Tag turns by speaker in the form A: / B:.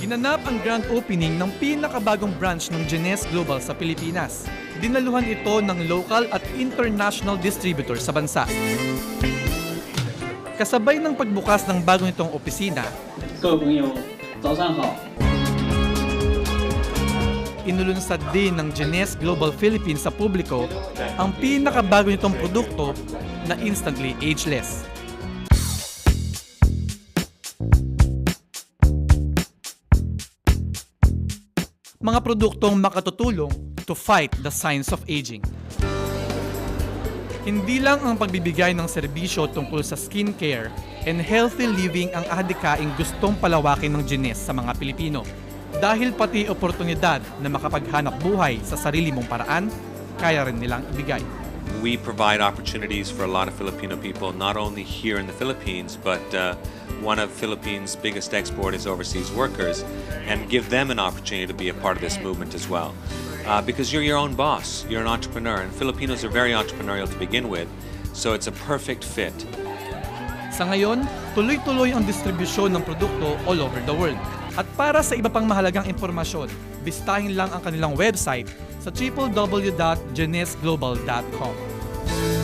A: Ginanap ang grand opening ng pinakabagong branch ng Genes Global sa Pilipinas. Dinaluhan ito ng local at international distributor sa bansa. Kasabay ng pagbukas ng bagong itong opisina,
B: 各位朋友，早上好。
A: Inulunsad din ng Genes Global Philippines sa publiko ang pinakabago nitong produkto na instantly ageless. Mga produktong makatutulong to fight the signs of aging. Hindi lang ang pagbibigay ng serbisyo tungkol sa skincare and healthy living ang ahadikaing gustong palawakin ng Genes sa mga Pilipino. Dahil pati oportunidad na makapaghanap buhay sa sarili mong paraan, kaya rin nilang ibigay.
C: we provide opportunities for a lot of Filipino people, not only here in the Philippines, but uh, one of Philippines' biggest exporters overseas workers, and give them an opportunity to be a part of this movement as well. Uh, because you're your own boss, you're an entrepreneur, and Filipinos are very entrepreneurial to begin with, so it's a perfect fit.
A: Sa ngayon, tuloy-tuloy ang distribusyon ng produkto all over the world. At para sa iba pang mahalagang impormasyon, bisitahin lang ang kanilang website sa www.genesglobal.com.